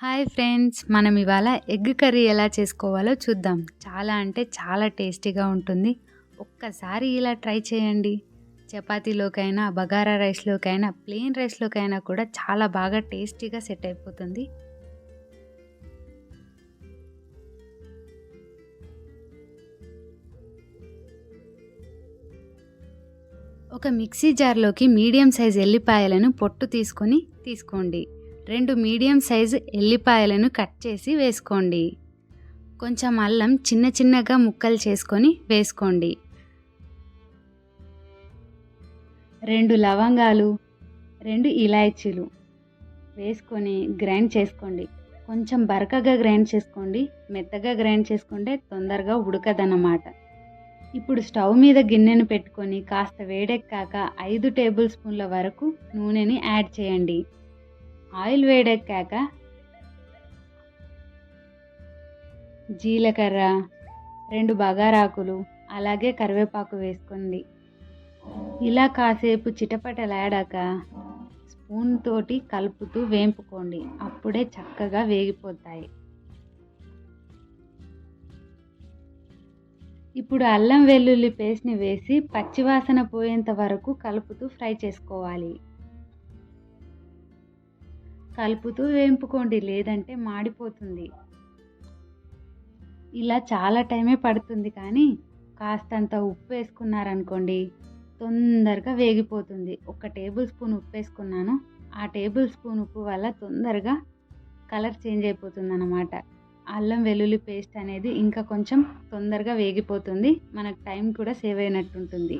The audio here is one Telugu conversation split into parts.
హాయ్ ఫ్రెండ్స్ మనం ఇవాళ ఎగ్ కర్రీ ఎలా చేసుకోవాలో చూద్దాం. చాలా అంటే చాలా టేస్టీగా ఉంటుంది. ఒక్కసారి ఇలా ట్రై చేయండి. చపాతీలోకైనా బగారా రైస్లోకైనా ప్లెయిన్ రైస్లోకైనా కూడా చాలా బాగా టేస్టీగా సెట్ అయిపోతుంది. ఒక మిక్సీ జార్లోకి మీడియం సైజ్ ఎల్లిపాయలను పొట్టు తీసుకొని తీసుకోండి. రెండు మీడియం సైజు ఎల్లిపాయలను కట్ చేసి వేసుకోండి. కొంచెం అల్లం చిన్న చిన్నగా ముక్కలు చేసుకొని వేసుకోండి. రెండు లవంగాలు రెండు ఇలాయచీలు వేసుకొని గ్రైండ్ చేసుకోండి. కొంచెం బరకగా గ్రైండ్ చేసుకోండి. మెత్తగా గ్రైండ్ చేసుకుంటే తొందరగా ఉడకదన్నమాట. ఇప్పుడు స్టవ్ మీద గిన్నెను పెట్టుకొని కాస్త వేడెక్కాక ఐదు టేబుల్ స్పూన్ల వరకు నూనెని యాడ్ చేయండి. ఆయిల్ వేడెక్కాక జీలకర్ర రెండు బగారాకులు అలాగే కరివేపాకు వేసుకోండి. ఇలా కాసేపు చిటపటలాడాక స్పూన్ తోటి కలుపుతూ వేంపుకోండి. అప్పుడే చక్కగా వేగిపోతాయి. ఇప్పుడు అల్లం వెల్లుల్లి పేస్ట్ని వేసి పచ్చివాసన పోయేంత వరకు కలుపుతూ ఫ్రై చేసుకోవాలి. కలుపుతూ వేయింపుకోండి లేదంటే మాడిపోతుంది. ఇలా చాలా టైమే పడుతుంది కానీ కాస్తంత ఉప్పు వేసుకున్నారనుకోండి తొందరగా వేగిపోతుంది. ఒక టేబుల్ స్పూన్ ఉప్పు వేసుకున్నాను ఆ టేబుల్ స్పూన్ ఉప్పు వల్ల తొందరగా కలర్ చేంజ్ అయిపోతుంది అన్నమాట అల్లం వెల్లుల్లి పేస్ట్ అనేది ఇంకా కొంచెం తొందరగా వేగిపోతుంది మనకు టైం కూడా సేవ్ అయినట్టుంటుంది.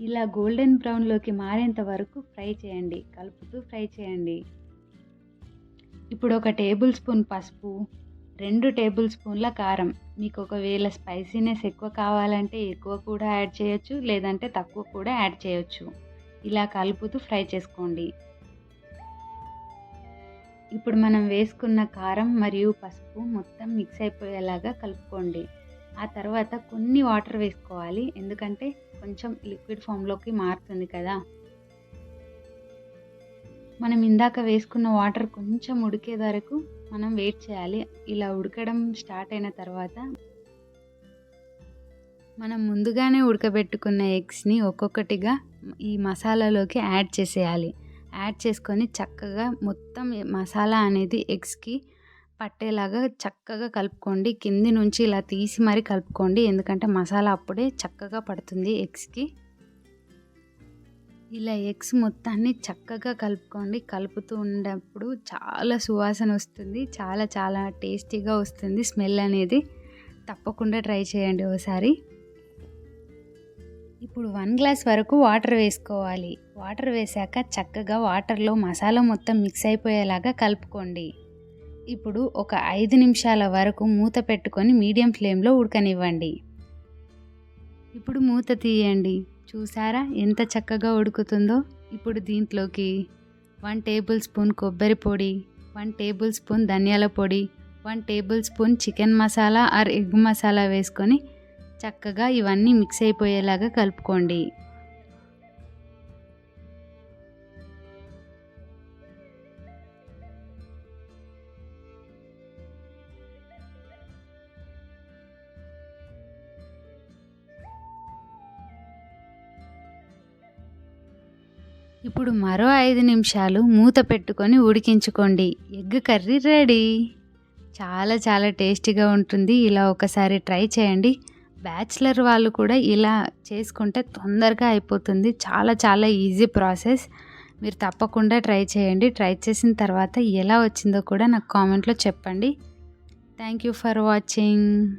ఇలా గోల్డెన్ బ్రౌన్లోకి మారేంత వరకు ఫ్రై చేయండి. కలుపుతూ ఫ్రై చేయండి. ఇప్పుడు ఒక టేబుల్ స్పూన్ పసుపు రెండు టేబుల్ స్పూన్ల కారం. మీకు ఒకవేళ స్పైసీనెస్ ఎక్కువ కావాలంటే ఎక్కువ కూడా యాడ్ చేయొచ్చు లేదంటే తక్కువ కూడా యాడ్ చేయొచ్చు. ఇలా కలుపుతూ ఫ్రై చేసుకోండి. ఇప్పుడు మనం వేసుకున్న కారం మరియు పసుపు మొత్తం మిక్స్ అయిపోయేలాగా కలుపుకోండి. ఆ తర్వాత కొన్ని వాటర్ వేసుకోవాలి. ఎందుకంటే కొంచెం లిక్విడ్ ఫామ్లోకి మారుతుంది కదా. మనం ఇందాక వేసుకున్న వాటర్ కొంచెం ఉడికే వరకు మనం వెయిట్ చేయాలి. ఇలా ఉడకడం స్టార్ట్ అయిన తర్వాత మనం ముందుగానే ఉడకబెట్టుకున్న ఎగ్స్ని ఒక్కొక్కటిగా ఈ మసాలాలోకి యాడ్ చేసేయాలి. యాడ్ చేసుకొని చక్కగా మొత్తం మసాలా అనేది ఎగ్స్కి పట్టేలాగా చక్కగా కలుపుకోండి. కింది నుంచి ఇలా తీసి మరీ కలుపుకోండి. ఎందుకంటే మసాలా అప్పుడే చక్కగా పడుతుంది ఎగ్స్కి. ఇలా ఎగ్స్ మొత్తాన్ని చక్కగా కలుపుకోండి. కలుపుతూ ఉన్నప్పుడు చాలా సువాసన వస్తుంది. చాలా చాలా టేస్టీగా వస్తుంది స్మెల్ అనేది. తప్పకుండా ట్రై చేయండి ఒకసారి ఇప్పుడు వన్ గ్లాస్ వరకు వాటర్ వేసుకోవాలి. వాటర్ వేసాక చక్కగా వాటర్లో మసాలా మొత్తం మిక్స్ అయిపోయేలాగా కలుపుకోండి. ఇప్పుడు ఒక ఐదు నిమిషాల వరకు మూత పెట్టుకొని మీడియం ఫ్లేమ్లో ఉడకనివ్వండి. ఇప్పుడు మూత తీయండి. చూసారా ఎంత చక్కగా ఉడుకుతుందో? ఇప్పుడు దీంట్లోకి వన్ టేబుల్ స్పూన్ కొబ్బరి పొడి వన్ టేబుల్ స్పూన్ ధనియాల పొడి one tablespoon chicken masala or egg masala వేసుకొని చక్కగా ఇవన్నీ మిక్స్ అయిపోయేలాగా కలుపుకోండి. ఇప్పుడు మరో ఐదు నిమిషాలు మూత పెట్టుకొని ఉడికించుకోండి. Egg curry ready. చాలా చాలా టేస్టీగా ఉంటుంది. ఇలా ఒకసారి ట్రై చేయండి. బ్యాచిలర్ వాళ్ళు కూడా ఇలా చేసుకుంటే తొందరగా అయిపోతుంది. చాలా చాలా ఈజీ ప్రాసెస్. మీరు తప్పకుండా ట్రై చేయండి. ట్రై చేసిన తర్వాత ఎలా వచ్చిందో కూడా నాకు కామెంట్లో చెప్పండి. Thank you for watching.